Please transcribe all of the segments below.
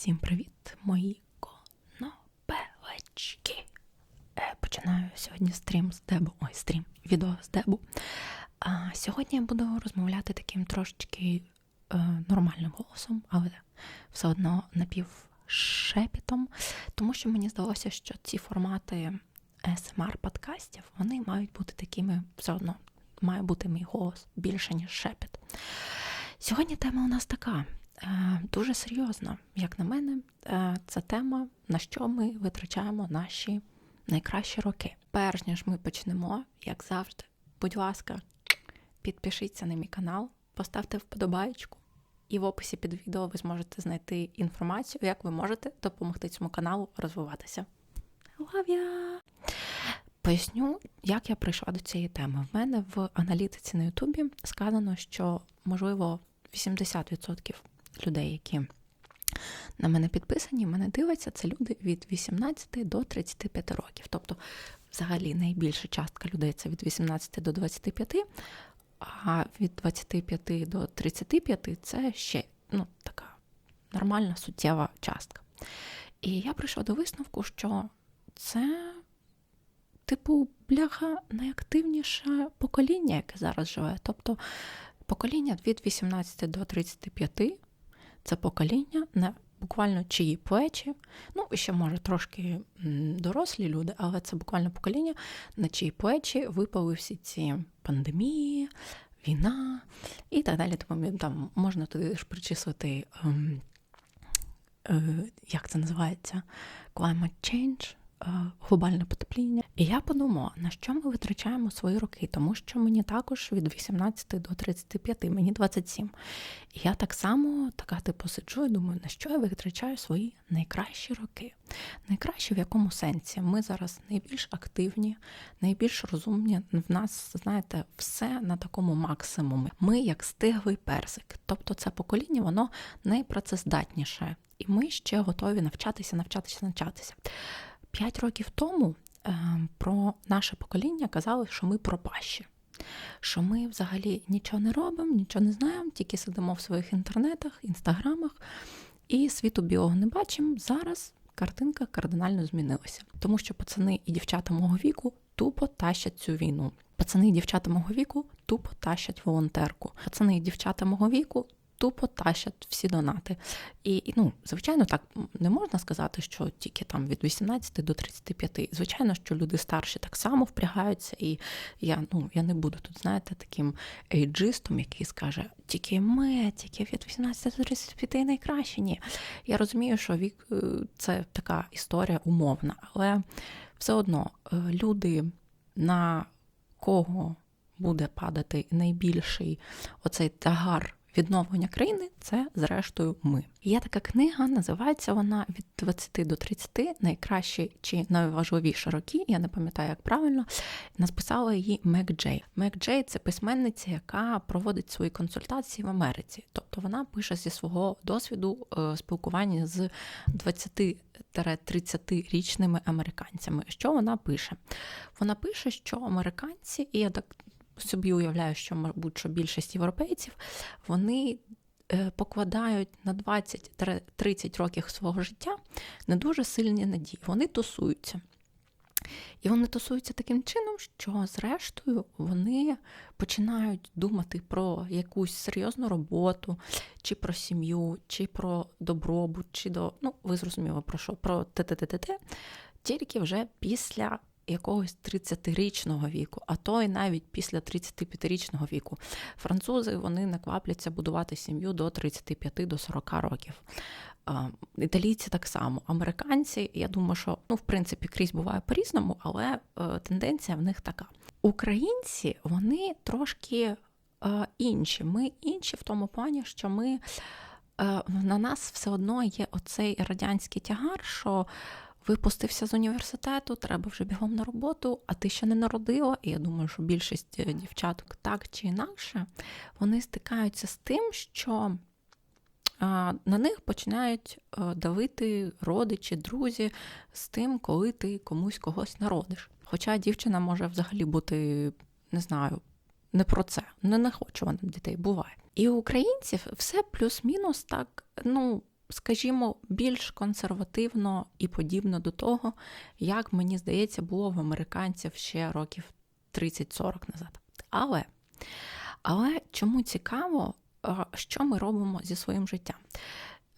Всім привіт, мої конопелечки. Е, Починаю сьогодні стрім з дебу. Ой, стрім, відео з дебу. А сьогодні я буду розмовляти таким трошечки е, нормальним голосом, але все одно напівшепітом, тому що мені здалося, що ці формати smr подкастів вони мають бути такими, все одно має бути мій голос більше, ніж шепіт. Сьогодні тема у нас така. Е, дуже серйозна, як на мене, це тема, на що ми витрачаємо наші найкращі роки. Перш ніж ми почнемо, як завжди, будь ласка, підпишіться на мій канал, поставте вподобайку, і в описі під відео ви зможете знайти інформацію, як ви можете допомогти цьому каналу розвиватися. Ya! Поясню, як я прийшла до цієї теми. В мене в аналітиці на Ютубі сказано, що можливо 80% людей, які на мене підписані, мене дивляться, це люди від 18 до 35 років. Тобто, взагалі, найбільша частка людей це від 18 до 25, а від 25 до 35 це ще ну, така нормальна суттєва частка. І я прийшла до висновку, що це. Типу, бляха найактивніше покоління, яке зараз живе. Тобто покоління від 18 до 35 це покоління, не буквально чиї плечі, ну і ще може трошки дорослі люди, але це буквально покоління, на чиї плечі випали всі ці пандемії, війна і так далі. Тому там можна туди ж причислити, ем, е, як це називається, climate change. Е, глобальне потепління. І я подумала, на що ми витрачаємо свої роки, тому що мені також від 18 до 35, мені 27. І я так само така типу сиджу і думаю, на що я витрачаю свої найкращі роки. Найкраще в якому сенсі? Ми зараз найбільш активні, найбільш розумні. В нас, знаєте, все на такому максимумі. Ми як стиглий персик. Тобто це покоління, воно найпрацездатніше. І ми ще готові навчатися, навчатися, навчатися. П'ять років тому е, про наше покоління казали, що ми пропащі, що ми взагалі нічого не робимо, нічого не знаємо, тільки сидимо в своїх інтернетах, інстаграмах і світу білого не бачимо. Зараз картинка кардинально змінилася, тому що пацани і дівчата мого віку тупо тащать цю війну. Пацани і дівчата мого віку тупо тащать волонтерку. Пацани і дівчата мого віку тупо тащать всі донати. І, ну, звичайно, так не можна сказати, що тільки там від 18 до 35. Звичайно, що люди старші так само впрягаються, і я ну, я не буду тут, знаєте, таким ейджистом, який скаже, тільки ми, тільки від 18 до 35 найкраще. Ні. Я розумію, що вік е, це така історія умовна, але все одно е, люди, на кого буде падати найбільший оцей тагар відновлення країни це, зрештою, ми. Є така книга, називається вона від 20 до 30 найкращі чи найважливіші роки. Я не пам'ятаю, як правильно. Написала її Мек Джей. Мек Джей це письменниця, яка проводить свої консультації в Америці. Тобто вона пише зі свого досвіду е, спілкування з 20-30-річними американцями. Що вона пише? Вона пише, що американці, і собі уявляю, що, мабуть, що більшість європейців вони е, покладають на 20-30 років свого життя не дуже сильні надії. Вони тусуються. І вони тусуються таким чином, що, зрештою, вони починають думати про якусь серйозну роботу, чи про сім'ю, чи про добробут, чи до. Ну, ви зрозуміли про що, про ТТТТ, тільки вже після якогось 30-річного віку, а то й навіть після 35-річного віку. Французи вони не квапляться будувати сім'ю до 35 до 40 років. Італійці так само, американці, я думаю, що ну, в принципі крізь буває по-різному, але е, тенденція в них така. Українці вони трошки е, інші. Ми інші в тому плані, що ми е, на нас все одно є оцей радянський тягар, що випустився з університету, треба вже бігом на роботу, а ти ще не народила. І я думаю, що більшість е, дівчаток так чи інакше, вони стикаються з тим, що на них починають е, давити родичі, друзі з тим, коли ти комусь когось народиш. Хоча дівчина може взагалі бути, не знаю, не про це, не, не хочу вона дітей, буває. І у українців все плюс-мінус так, ну, скажімо, більш консервативно і подібно до того, як мені здається, було в американців ще років 30-40 назад. Але, але чому цікаво, що ми робимо зі своїм життям?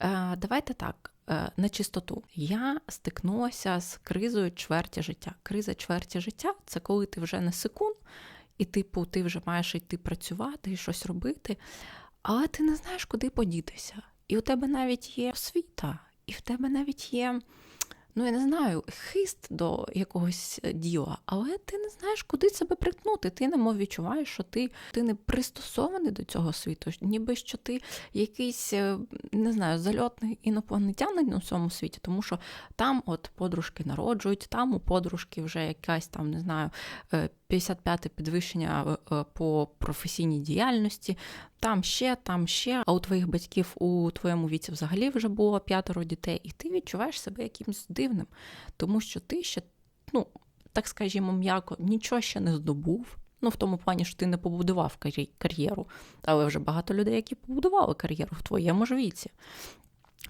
Е, давайте так, е, на чистоту. Я стикнулася з кризою чверті життя. Криза чверті життя це коли ти вже не секунд, і, типу, ти вже маєш йти працювати і щось робити, але ти не знаєш, куди подітися. І у тебе навіть є освіта, і в тебе навіть є ну я не знаю, хист до якогось е, діла, але ти не знаєш, куди себе приткнути. Ти немов відчуваєш, що ти ти не пристосований до цього світу, ніби що ти якийсь е, не знаю, зальотний інопланетянин у цьому світі, тому що там от подружки народжують, там у подружки вже якась там не знаю 55-те е, підвищення по професійній діяльності. Там ще, там ще, а у твоїх батьків у твоєму віці взагалі вже було п'ятеро дітей, і ти відчуваєш себе якимось дивним, тому що ти ще, ну, так скажімо, м'яко, нічого ще не здобув. Ну, в тому плані, що ти не побудував кар'єру, але вже багато людей, які побудували кар'єру в твоєму ж віці.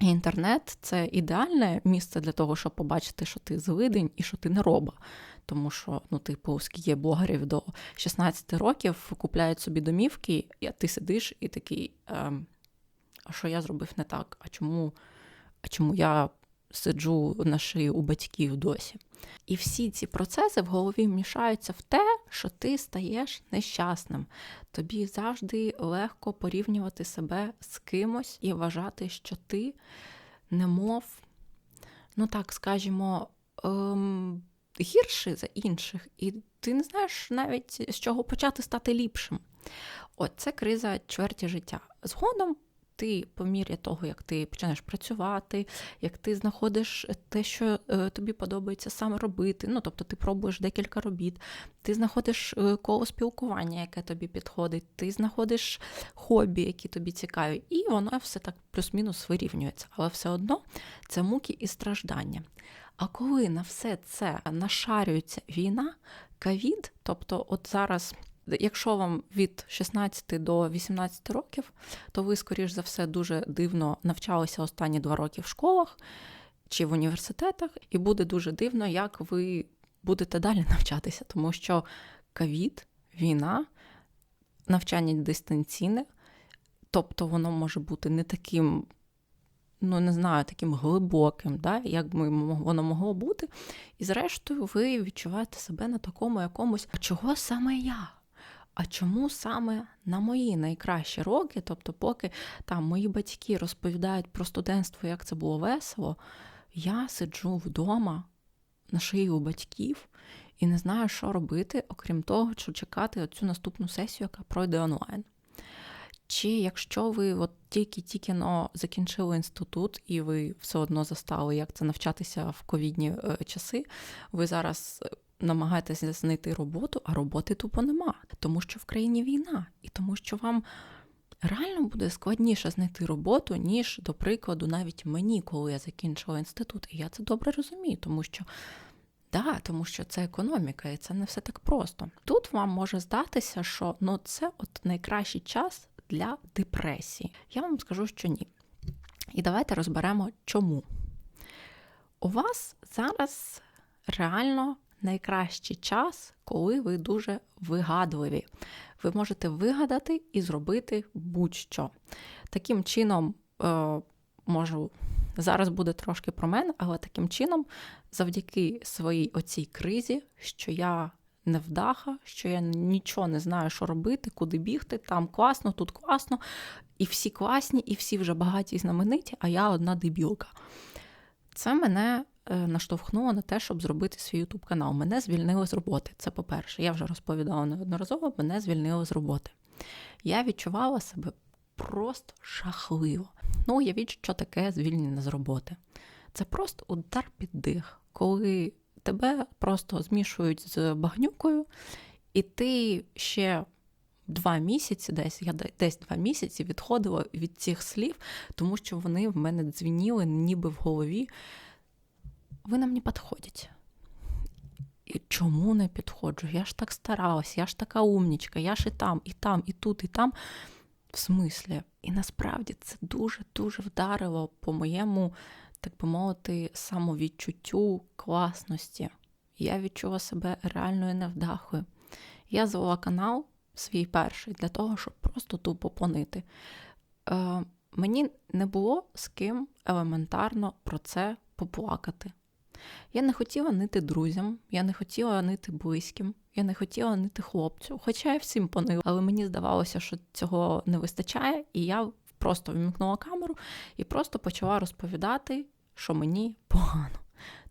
Інтернет це ідеальне місце для того, щоб побачити, що ти звидень і що ти не роба. Тому що, ну, типу, скільки блогерів до 16 років купляють собі домівки, і ти сидиш і такий, ем, а що я зробив не так? А чому, а чому я сиджу на шиї у батьків досі? І всі ці процеси в голові вмішаються в те, що ти стаєш нещасним. Тобі завжди легко порівнювати себе з кимось і вважати, що ти немов, ну так скажімо, ем, гірший за інших, і ти не знаєш навіть з чого почати стати ліпшим. От це криза чверті життя. Згодом ти, по мірі того, як ти починаєш працювати, як ти знаходиш те, що е, тобі подобається саме робити. Ну, тобто ти пробуєш декілька робіт, ти знаходиш е, коло спілкування, яке тобі підходить, ти знаходиш хобі, які тобі цікаві, і воно все так плюс-мінус вирівнюється. Але все одно це муки і страждання. А коли на все це нашарюється війна, ковід, тобто, от зараз. Якщо вам від 16 до 18 років, то ви, скоріш за все, дуже дивно навчалися останні два роки в школах чи в університетах, і буде дуже дивно, як ви будете далі навчатися, тому що ковід, війна, навчання дистанційне, тобто воно може бути не таким ну не знаю, таким глибоким, да, як би воно могло бути. І зрештою, ви відчуваєте себе на такому якомусь, чого саме я? А чому саме на мої найкращі роки, тобто, поки там мої батьки розповідають про студентство, як це було весело, я сиджу вдома на шиї у батьків і не знаю, що робити, окрім того, що чекати цю наступну сесію, яка пройде онлайн. Чи якщо ви от тільки-тільки но закінчили інститут, і ви все одно застали, як це навчатися в ковідні е, часи, ви зараз е, намагаєтеся знайти роботу, а роботи тупо нема, тому що в країні війна, і тому що вам реально буде складніше знайти роботу, ніж, до прикладу, навіть мені, коли я закінчила інститут. І я це добре розумію, тому що. Да, тому що це економіка, і це не все так просто. Тут вам може здатися, що ну це от найкращий час для депресії? Я вам скажу, що ні. І давайте розберемо, чому. У вас зараз реально найкращий час, коли ви дуже вигадливі. Ви можете вигадати і зробити будь-що. Таким чином, е, можу. Зараз буде трошки про мене, але таким чином, завдяки своїй оцій кризі, що я невдаха, що я нічого не знаю, що робити, куди бігти. Там класно, тут класно, і всі класні, і всі вже багаті і знамениті, а я одна дебілка. Це мене наштовхнуло на те, щоб зробити свій ютуб канал. Мене звільнили з роботи. Це по-перше, я вже розповідала неодноразово, мене звільнили з роботи. Я відчувала себе просто жахливо. Ну, уявіть, що таке звільнення з роботи. Це просто удар під дих, коли тебе просто змішують з багнюкою, і ти ще два місяці, десь я десь два місяці відходила від цих слів, тому що вони в мене дзвініли ніби в голові. Ви нам не підходите. І чому не підходжу? Я ж так старалась, я ж така умнічка, я ж і там, і там, і тут, і там. в смислі. І насправді це дуже-дуже вдарило по моєму, так би мовити, самовідчуттю класності. Я відчула себе реальною невдахою. Я звела канал свій перший для того, щоб просто тупо понити. Е, Мені не було з ким елементарно про це поплакати. Я не хотіла нити друзям, я не хотіла нити близьким, я не хотіла нити хлопцю, хоча я всім понила, але мені здавалося, що цього не вистачає, і я просто вмікнула камеру і просто почала розповідати, що мені погано.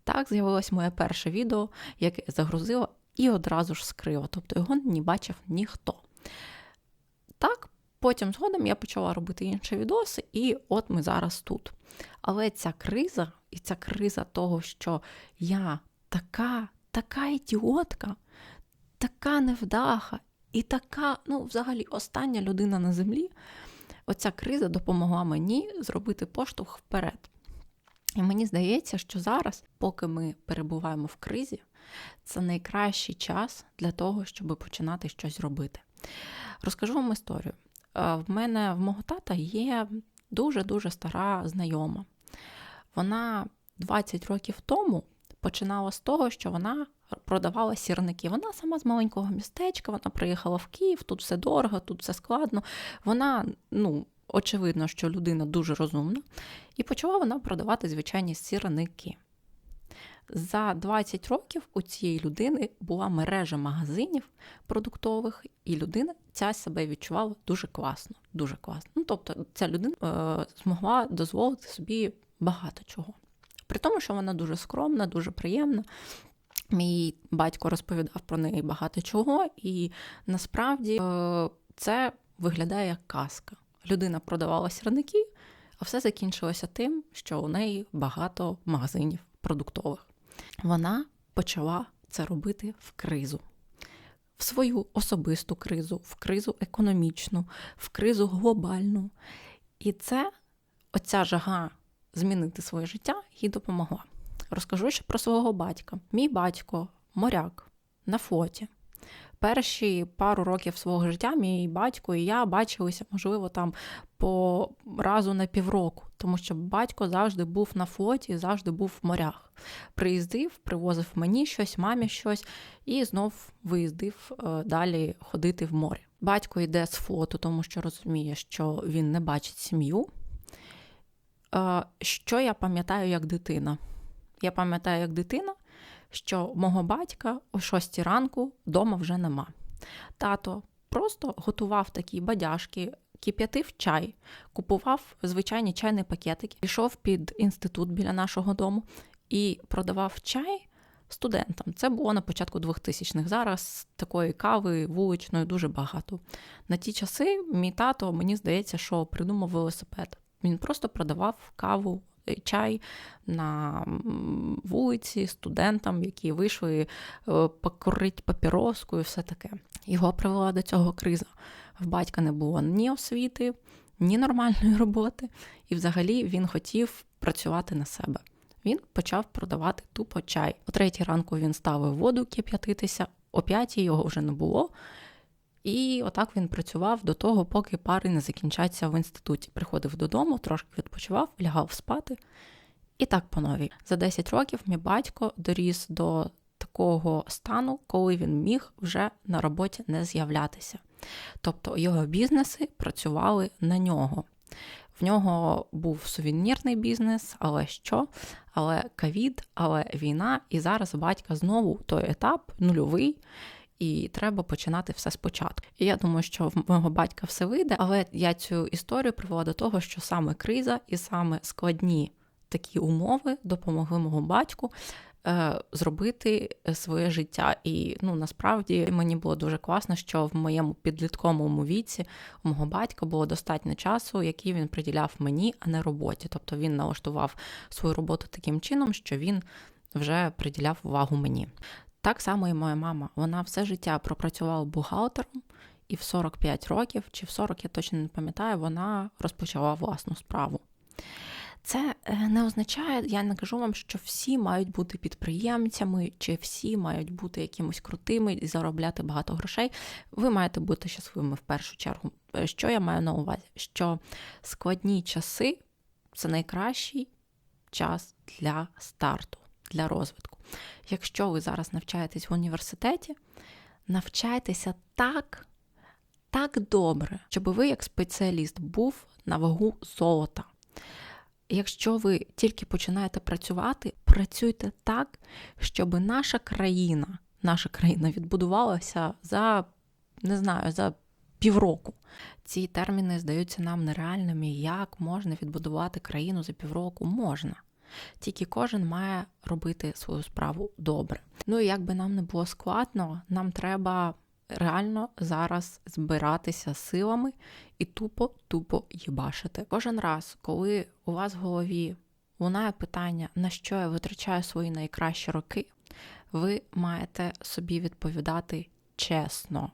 Так з'явилось моє перше відео, яке я загрузила і одразу ж скрила, тобто його не бачив ніхто. Так, потім згодом я почала робити інші відоси, і от ми зараз тут. Але ця криза, і ця криза того, що я така, така ідіотка, така невдаха, і така, ну, взагалі, остання людина на землі, оця криза допомогла мені зробити поштовх вперед. І мені здається, що зараз, поки ми перебуваємо в кризі, це найкращий час для того, щоб починати щось робити. Розкажу вам історію. Е, в мене в мого тата є дуже-дуже стара знайома. Вона 20 років тому починала з того, що вона продавала сірники. Вона сама з маленького містечка, вона приїхала в Київ, тут все дорого, тут все складно. Вона, ну, очевидно, що людина дуже розумна, і почала вона продавати звичайні сірники. За 20 років у цієї людини була мережа магазинів продуктових, і людина ця себе відчувала дуже класно. Дуже класно. Ну, тобто, ця людина е, змогла дозволити собі багато чого. При тому, що вона дуже скромна, дуже приємна. Мій батько розповідав про неї багато чого, і насправді е, це виглядає як казка. Людина продавала сірники, а все закінчилося тим, що у неї багато магазинів продуктових. Вона почала це робити в кризу, в свою особисту кризу, в кризу економічну, в кризу глобальну. І це оця жага змінити своє життя їй допомогла. Розкажу ще про свого батька. Мій батько моряк на флоті. Перші пару років свого життя мій батько і я бачилися, можливо, там по разу на півроку, тому що батько завжди був на флоті, завжди був в морях. Приїздив, привозив мені щось, мамі щось, і знов виїздив е, далі ходити в море. Батько йде з флоту, тому що розуміє, що він не бачить сім'ю. Е, що я пам'ятаю як дитина? Я пам'ятаю як дитина, що мого батька о 6 ранку вдома вже нема. Тато просто готував такі бадяжки, кип'ятив чай, купував звичайні чайні пакетики, пішов під інститут біля нашого дому і продавав чай студентам. Це було на початку 2000-х. Зараз такої кави вуличної дуже багато. На ті часи мій тато, мені здається, що придумав велосипед. Він просто продавав каву Е, чай на вулиці студентам, які вийшли е, покурити папіроску і все таке. Його привела до цього криза. В батька не було ні освіти, ні нормальної роботи, і взагалі він хотів працювати на себе. Він почав продавати тупо чай. О третій ранку він ставив воду кип'ятитися, о п'ятій його вже не було. І отак він працював до того, поки пари не закінчаться в інституті. Приходив додому, трошки відпочивав, лягав спати. І так по новій. За 10 років мій батько доріс до такого стану, коли він міг вже на роботі не з'являтися. Тобто його бізнеси працювали на нього. В нього був сувенірний бізнес, але що? Але ковід, але війна, і зараз батька знову той етап нульовий і треба починати все спочатку. І я думаю, що в мого батька все вийде, але я цю історію привела до того, що саме криза і саме складні такі умови допомогли мого батьку. Е, зробити своє життя, і ну насправді мені було дуже класно, що в моєму підлітковому віці у мого батька було достатньо часу, який він приділяв мені, а не роботі. Тобто він налаштував свою роботу таким чином, що він вже приділяв увагу мені. Так само і моя мама. Вона все життя пропрацювала бухгалтером, і в 45 років, чи в 40, я точно не пам'ятаю, вона розпочала власну справу. Це е, не означає, я не кажу вам, що всі мають бути підприємцями, чи всі мають бути якимось крутими і заробляти багато грошей. Ви маєте бути щасливими в першу чергу. Е, Що я маю на увазі? Що складні часи це найкращий час для старту, для розвитку. Якщо ви зараз навчаєтесь в університеті, навчайтеся так, так добре, щоб ви, як спеціаліст, був на вагу золота. Якщо ви тільки починаєте працювати, працюйте так, щоб наша країна, наша країна відбудувалася за, не знаю, за півроку. Ці терміни здаються нам нереальними. Як можна відбудувати країну за півроку? Можна. Тільки кожен має робити свою справу добре. Ну і як би нам не було складно, нам треба реально зараз збиратися силами і тупо-тупо їбашити. Кожен раз, коли у вас в голові лунає питання, на що я витрачаю свої найкращі роки, ви маєте собі відповідати чесно.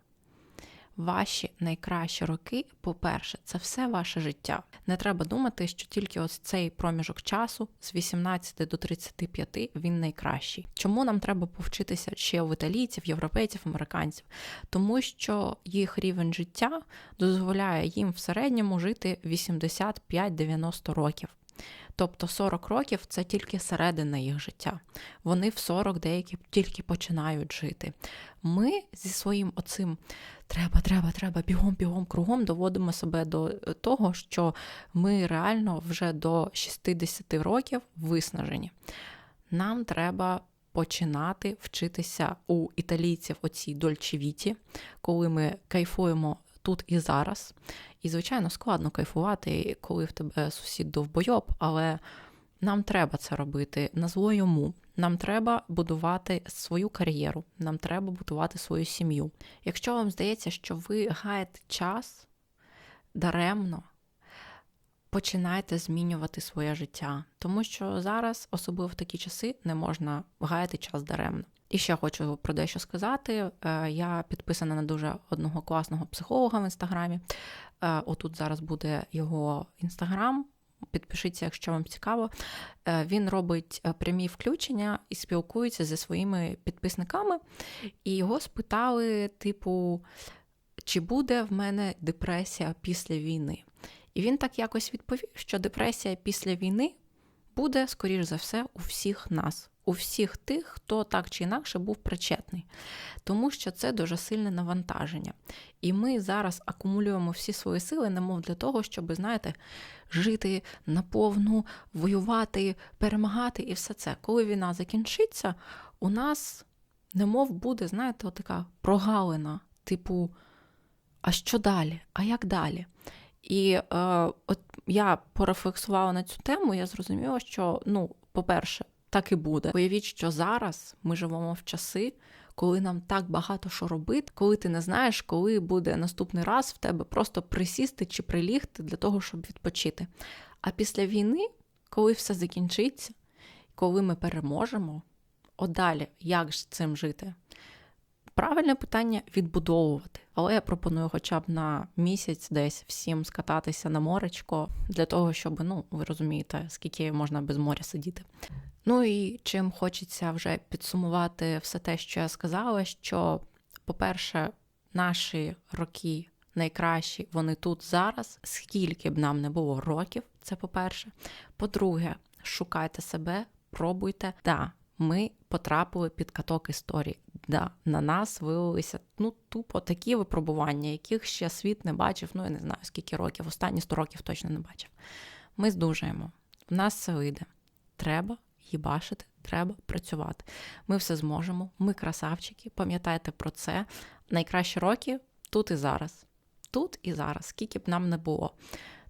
Ваші найкращі роки, по-перше, це все ваше життя. Не треба думати, що тільки ось цей проміжок часу з 18 до 35 він найкращий. Чому нам треба повчитися ще у італійців, європейців, американців? Тому що їх рівень життя дозволяє їм в середньому жити 85-90 років. Тобто 40 років це тільки середина їх життя. Вони в 40 деякі тільки починають жити. Ми зі своїм оцим треба, треба, треба, бігом, бігом, кругом доводимо себе до того, що ми реально вже до 60 років виснажені. Нам треба починати вчитися у італійців оцій дольчевіті, коли ми кайфуємо тут і зараз. І, звичайно, складно кайфувати, коли в тебе сусід довбойоб, але нам треба це робити на зло йому. Нам треба будувати свою кар'єру, нам треба будувати свою сім'ю. Якщо вам здається, що ви гаєте час даремно, починайте змінювати своє життя, тому що зараз, особливо в такі часи, не можна гаяти час даремно. І ще хочу про дещо сказати. Е, я підписана на дуже одного класного психолога в інстаграмі. Е, отут зараз буде його інстаграм. Підпишіться, якщо вам цікаво. Е, він робить прямі включення і спілкується зі своїми підписниками. І його спитали, типу, чи буде в мене депресія після війни? І він так якось відповів, що депресія після війни буде, скоріш за все, у всіх нас у всіх тих, хто так чи інакше був причетний, тому що це дуже сильне навантаження. І ми зараз акумулюємо всі свої сили, немов для того, щоб, знаєте, жити наповну, воювати, перемагати і все це. Коли війна закінчиться, у нас немов буде, знаєте, така прогалина, типу, а що далі? А як далі? І е, от я порефлексувала на цю тему, я зрозуміла, що, ну, по-перше, так і буде. Уявіть, що зараз ми живемо в часи, коли нам так багато що робити, коли ти не знаєш, коли буде наступний раз в тебе просто присісти чи прилігти для того, щоб відпочити. А після війни, коли все закінчиться, коли ми переможемо, от далі, як ж з цим жити? Правильне питання відбудовувати, але я пропоную хоча б на місяць десь всім скататися на моречко для того, щоб, ну, ви розумієте, скільки можна без моря сидіти. Ну і чим хочеться вже підсумувати все те, що я сказала, що, по-перше, наші роки найкращі, вони тут зараз, скільки б нам не було років, це по-перше. По-друге, шукайте себе, пробуйте. Да, ми потрапили під каток історії. Да, На нас виявилися ну, тупо такі випробування, яких ще світ не бачив, ну я не знаю скільки років, останні 100 років точно не бачив. Ми здужаємо, в нас все вийде. Треба їбашити, треба працювати. Ми все зможемо, ми красавчики, пам'ятайте про це. Найкращі роки тут і зараз. Тут і зараз, скільки б нам не було.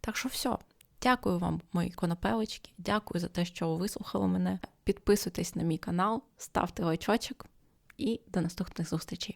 Так що все. Дякую вам, мої конопелечки. Дякую за те, що ви вислухали мене. Підписуйтесь на мій канал, ставте лайчочок і до наступних зустрічей.